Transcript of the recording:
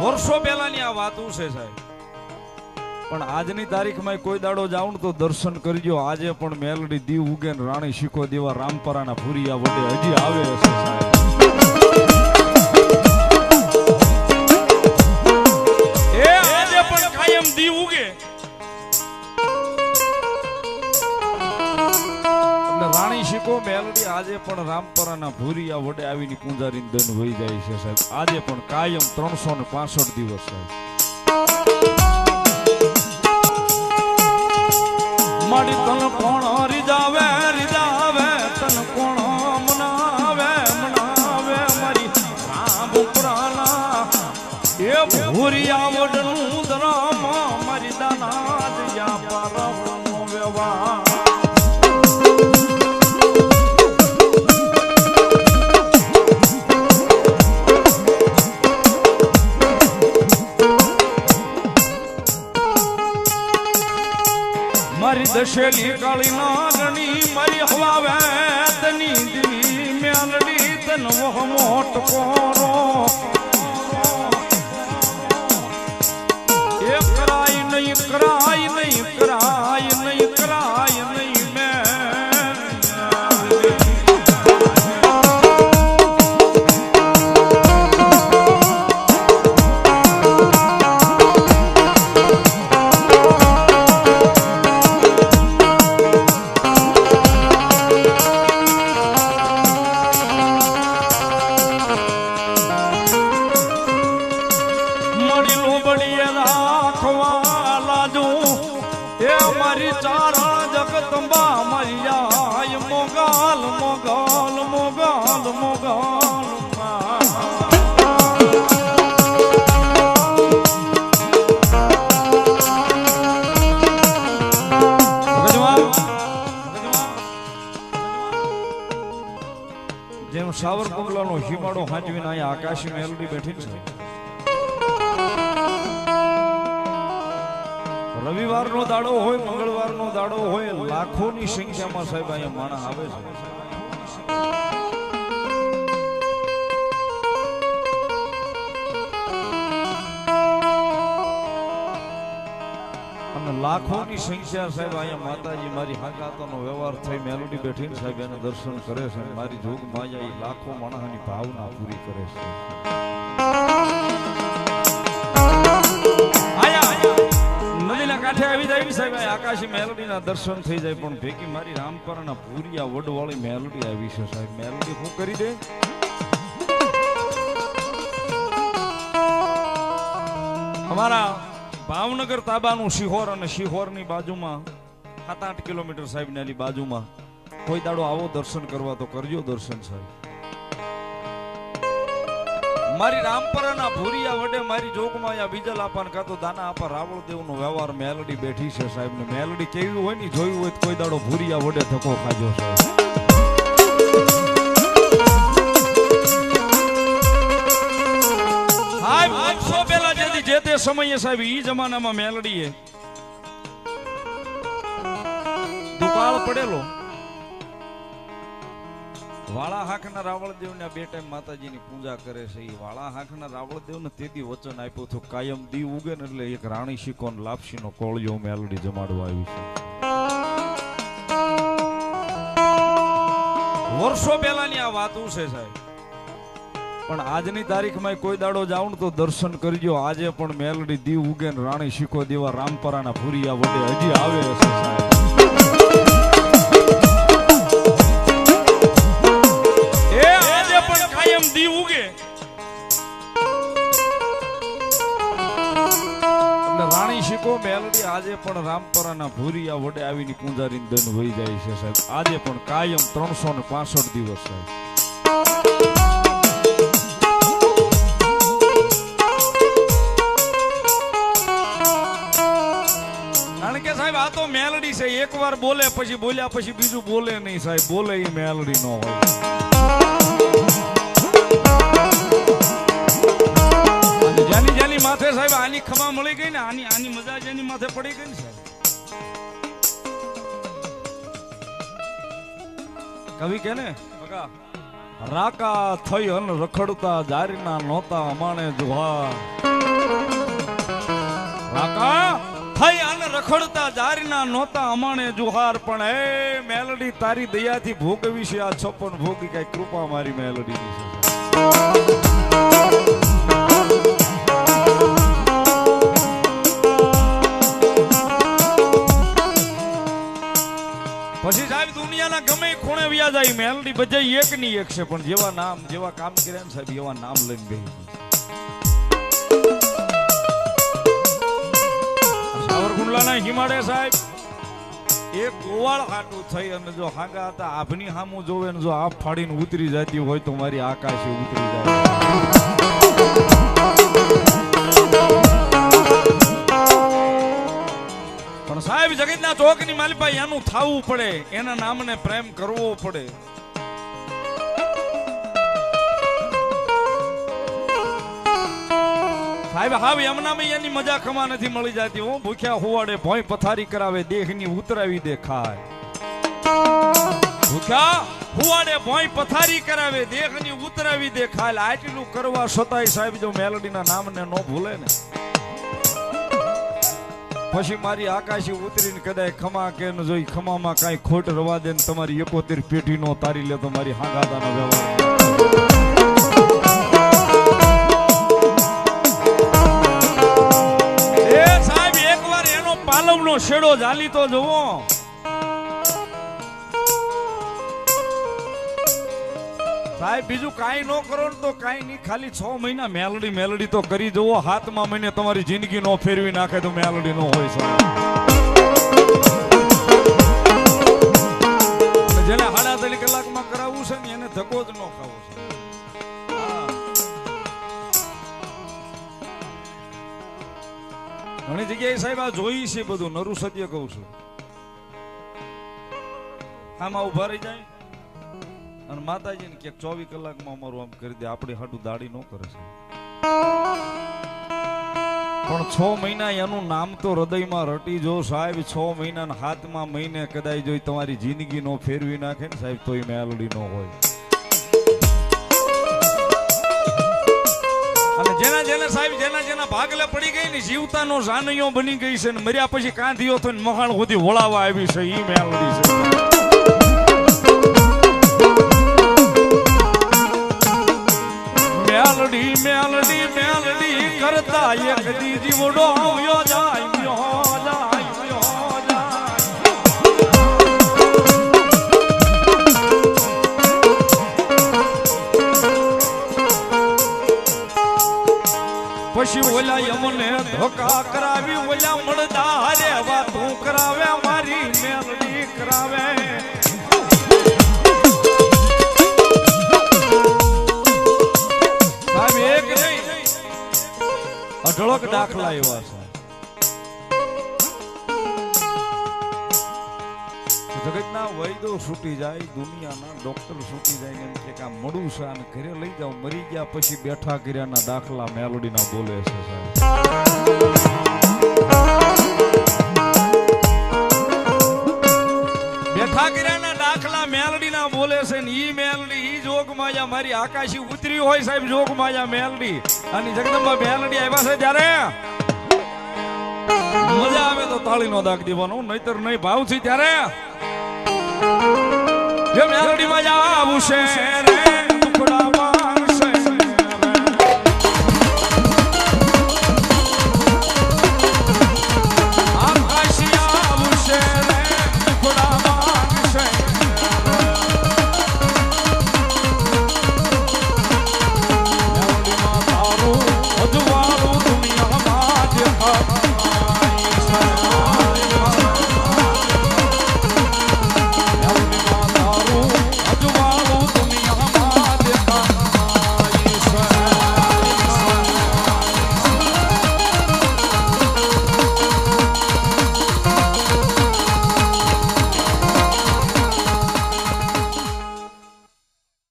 વર્ષો પહેલાની આ વાતું છે સાહેબ. પણ આજની તારીખમાં કોઈ દાડો જાઉં તો દર્શન કરજો. આજે પણ મેલડી દીવ ઉગે ને રાણી શીખો દેવા રામપરાના ભૂરિયા વડે હજી આવે છે સાહેબ. એ આજે પણ કાયમ દીવ ઉગે. શીખો મેલડી આજે પણ રામપરાના ભૂરિયા વડે આવીને પૂંજારી દન હોઈ જાય છે સાહેબ. આજે પણ કાયમ ત્રણસો ને પાસઠ દિવસ સાહેબ મારી તન કોણ રીજાવે રીજાવે, તન કોણ મનાવે મનાવે મારી રામ પુરાણા એ ભૂરિયા વડનું દશેલી કાળી નાગણી મારી હવા તની દીવી મેલડી તન મોટ કોરો. મારી ચારણ જગતંબા મૈયા મોગાલ મોગાલ મોગાલ મોગાલ જેમ સાવરકુંડલાનો હિમાડો હાજવીને અહીંયા આકાશી મેલડી બેઠી છે. રવિવારનો દાડો હોય, મંગળવારનો દાડો હોય, લાખોની સંખ્યામાં સાહેબ અહીંયા માણસ આવે છે. અને લાખોની સંખ્યા સાહેબ અહીંયા માતાજી, મારી હાકાતોનો વ્યવહાર થઈ, મેલોડી બેઠીને સાહેબ એને દર્શન કરે છે મારી જોગ માયા એ લાખો માણસની ભાવના પૂરી કરે છે. આકાશી મેલોડીના દર્શન થઈ જાય, પણ ભેગી મારી રામપરાના ભૂરિયા વડવાળી મેલોડી આવી છે સાહેબ. મેલોડી હું કરી દે? અમારા ભાવનગર તાબાનું શિહોર અને શિહોરની બાજુમાં, સાત આઠ કિલોમીટર સાહેબની બાજુમાં, કોઈ દાડો આવો દર્શન કરવા તો કરજો દર્શન સાહેબ. મારી રામપરાના ભૂરિયા વડે મારી જોગમાં અહીંયા બીજલ આપાને કાતો દાના આપા રાવળ દેવનો વ્યવહાર મેલડી બેઠી છે સાહેબ. ને મેલડી કેવી હોય ને જોયું હોય કોઈ દાડો ભૂરિયા વડે ધક્કો ખાજો સાહેબ વર્ષો પહેલા જેથી જે તે સમયે સાહેબ ઈ જમાનામાં મેલડીએ. દુકાળ પડેલો. વાળા હાકના રાવળદેવ ને બે ટાઈમ માતાજીની પૂજા કરે છે. એ વાળા હાકના રાવળદેવને તેથી વચન આપ્યું હતું, કાયમ દી ઉગે ને એટલે એક રાણી શીખો ને લાપસી નો કોળિયો મેલડી જમાડવા આવી છે. વર્ષો પહેલાની આ વાતો છે સાહેબ. પણ આજની તારીખમાં કોઈ દાડો જાઉં તો દર્શન કરજો. આજે પણ મેલડી દીવ ઉગે ને રાણી શીખો દેવા રામપરાના ભૂરિયા વડે હજી આવે છે સાહેબ. એટલે મેલડી આજે પણ રામપરાના ભૂરિયા વડે આવીને પૂંજારી દન વહી જાય છે સાહેબ. આજે પણ કાયમ ત્રણસો ને પાસઠ દિવસ સાહેબ કારણ કે સાહેબ, આ તો મેલડી છે. એકવાર બોલે પછી બોલ્યા પછી બીજું બોલે નહીં સાહેબ. બોલે એ મેલડી નો હોય. જેની માથે સાહેબ આની ખમા મળી ગઈ ને આની આની મજા જેની માથે પડી ગઈ ને સાહેબ. કવિ કે ને? રાકા થઈ અન રખડતા જારીના નોતા અમાણે જોહા રાકા થઈ આને રખડતા જારીના નોતા અમાણે જુહાર પણ એ મેલડી તારી દયાથી ભોગવી છે આ છપ્પન ભોગી કઈ કૃપા મારી મેલડી પછી સાહેબ દુનિયાના ગમે ખૂણે વ્યા જાય. મેલડી બજાઈ એક ની એક છે, પણ જેવા નામ, જેવા કામ કર્યા ને સાહેબ, એવા નામ લઈને ગઈ. સાવરકુંડલાના હિમાડે સાહેબ, એક ગોવાળ હાટું થઈ અને જો હાંગા હતા, આભની હામું જોવે ને જો આપ ફાડીને ઉતરી જતી હોય તો મારી આકાશે ઉતરી જાય. ચોકની માલિપા એનું થવું પડે, એના નામને પ્રેમ કરવો પડે. મળી જતી, હું. ભૂખ્યા હોવાડે ભોય પથારી કરાવે, દેહની ઉતરાવી દે ખાય હુવાડે ભોય પથારી કરાવે, દેહની ઉતરાવી દે ખાય આટલું કરવા છતાંય સાહેબ, જો મેલડીના નામને ન ભૂલે ને. પછી મારી આકાશી ઉતરીને કદાચ ખમા કે ન જોઈ, ખમામાં કાંઈ ખોટ રવા દે ને તમારી એકોતેર પેઢી નો તારી લે તો મારી હાંગાદાનો વ્યવહાર. પાલવનો શેડો જાલી તો જુઓ. સાહેબ, બીજું કાંઈ ન કરો ને તો કાંઈ નહીં. ખાલી છ મહિના મેલડી મેલડી તો કરી જુઓ. હાથમાં મહિને તમારી જિંદગી નો ફેરવી નાખે તો મેલડી નો હોય સાહેબ જેને સાડા ત્રણ કલાકમાં કરાવવું છે ને, એને ધક્કો જ ન ખાવો છે. ઘણી જગ્યાએ સાહેબ આ જોઈ છે બધું. નરુ સત્ય કહું છું. આમાં ઊભા રહી જાય? અને માતાજીને કે ચોવીસ કલાકમાં અમારું આમ કરી દે. આપણી હાટું દાડી ન કરે છે પણ છ મહિના એનું નામ તો હૃદયમાં રટી જો સાહેબ. છ મહિના હાથમાં મહિને કદાચ જોઈ તમારી જિંદગી નો ફેરવી નાખે ને સાહેબ તોય મેલડી નો હોય. અને જેના જેના સાહેબ, જેના જેના ભાગલે પડી ગઈ ને જીવતાનો જાનૈયો બની ગઈ છે ને મર્યા પછી કાંધીઓ થઈને મહાણ સુધી વળાવા આવી છે, ઈ મેલડી છે. મેલડી મેલડી મેલડી કરતા એક દી જીવડો આવ્યો જાય યો જાય. પછી ઓલા યમને ધોકા કરાવી, ઓલા મળતા હારે વાતું કરાવે અઢળક દાખલા એવા છે જગતના વૈદો છૂટી જાય, દુનિયાના ડોક્ટર છૂટી જાય એમ કે આ મળું છે અને ઘરે લઈ જાવ મરી ગયા પછી બેઠા કર્યાના દાખલા મેલોડીના બોલે છે સાહેબ. બેઠા કર્યાના જોગમાયા મારી આકાશી ઉતરી હોય સાહેબ જોગમાયા મેલડી. અને જગદંબા મેલડી આવ્યા છે ત્યારે. મજા આવે તો તાળી નો દાગ દેવાનો, નહીતર નહીં ભાવ છે ત્યારે. જે મેલડી મજા આવશે રે